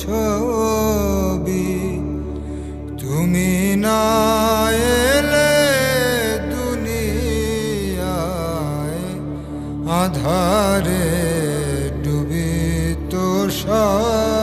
ছবি। তুমি না এলে দুনিয়ায় আধারে ডুবি তো সব